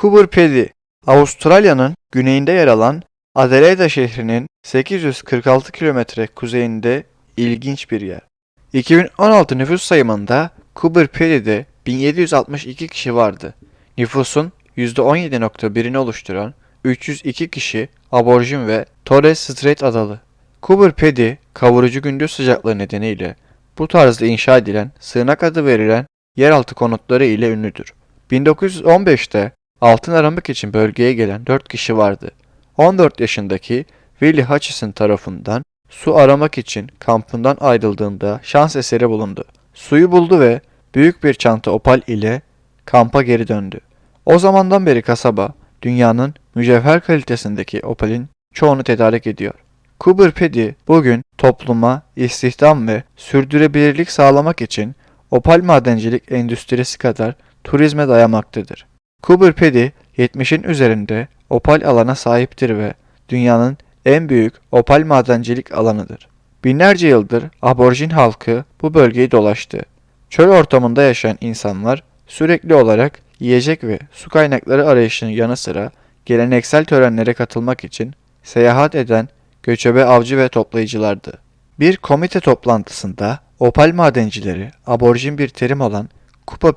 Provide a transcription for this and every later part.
Cooper Pedy, Avustralya'nın güneyinde yer alan Adelaide şehrinin 846 kilometre kuzeyinde ilginç bir yer. 2016 nüfus sayımında Cooper Pedy 1762 kişi vardı. Nüfusun %17.1'ini oluşturan 302 kişi aborjin ve Torres Strait adalı. Cooper Pedy, kavurucu gündüz sıcaklığı nedeniyle bu tarzda inşa edilen sığınak adı verilen yeraltı konutları ile ünlüdür. 1915'te altın aramak için bölgeye gelen 4 kişi vardı. 14 yaşındaki Willie Hutchison tarafından su aramak için kampından ayrıldığında şans eseri bulundu. Suyu buldu ve büyük bir çanta opal ile kampa geri döndü. O zamandan beri kasaba dünyanın mücevher kalitesindeki opalin çoğunu tedarik ediyor. Cooper Pedy bugün topluma istihdam ve sürdürülebilirlik sağlamak için opal madencilik endüstrisi kadar turizme dayamaktadır. Cooper Pedy 70'in üzerinde opal alana sahiptir ve dünyanın en büyük opal madencilik alanıdır. Binlerce yıldır aborjin halkı bu bölgeyi dolaştı. Çöl ortamında yaşayan insanlar sürekli olarak yiyecek ve su kaynakları arayışının yanı sıra geleneksel törenlere katılmak için seyahat eden göçebe avcı ve toplayıcılardı. Bir komite toplantısında opal madencileri aborjin bir terim olan kupa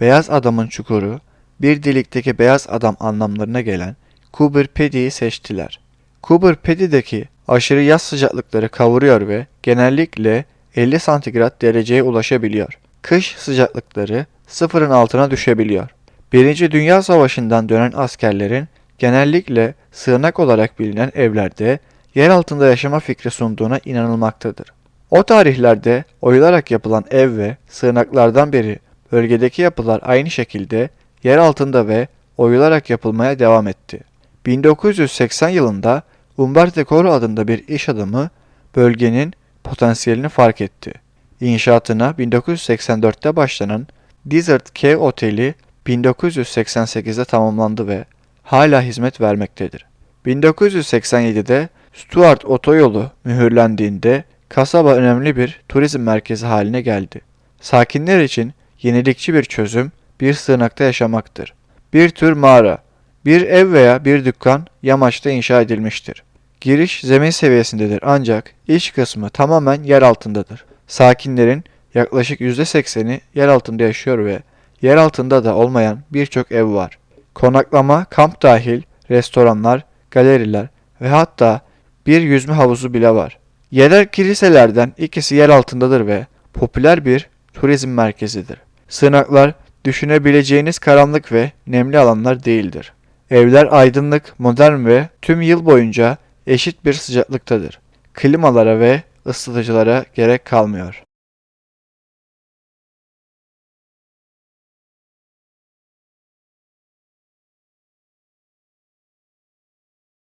beyaz adamın çukuru, bir delikteki beyaz adam anlamlarına gelen Cooper Pedy'yi seçtiler. Cooper Pedy'deki aşırı yaz sıcaklıkları kavuruyor ve genellikle 50 santigrat dereceye ulaşabiliyor. Kış sıcaklıkları sıfırın altına düşebiliyor. Birinci Dünya Savaşı'ndan dönen askerlerin genellikle sığınak olarak bilinen evlerde yer altında yaşama fikri sunduğuna inanılmaktadır. O tarihlerde oyularak yapılan ev ve sığınaklardan beri bölgedeki yapılar aynı şekilde yer altında ve oyularak yapılmaya devam etti. 1980 yılında Umberto Coro adında bir iş adamı bölgenin potansiyelini fark etti. İnşaatına 1984'te başlanan Desert Cave Oteli 1988'de tamamlandı ve hala hizmet vermektedir. 1987'de Stuart Otoyolu mühürlendiğinde kasaba önemli bir turizm merkezi haline geldi. Sakinler için yenilikçi bir çözüm bir sığınakta yaşamaktır. Bir tür mağara, bir ev veya bir dükkan yamaçta inşa edilmiştir. Giriş zemin seviyesindedir ancak iç kısmı tamamen yer altındadır. Sakinlerin yaklaşık %80'i yer altında yaşıyor ve yer altında da olmayan birçok ev var. Konaklama, kamp dahil, restoranlar, galeriler ve hatta bir yüzme havuzu bile var. Yerel kiliselerden ikisi yer altındadır ve popüler bir turizm merkezidir. Sığınaklar düşünebileceğiniz karanlık ve nemli alanlar değildir. Evler aydınlık, modern ve tüm yıl boyunca eşit bir sıcaklıktadır. Klimalara ve ısıtıcılara gerek kalmıyor.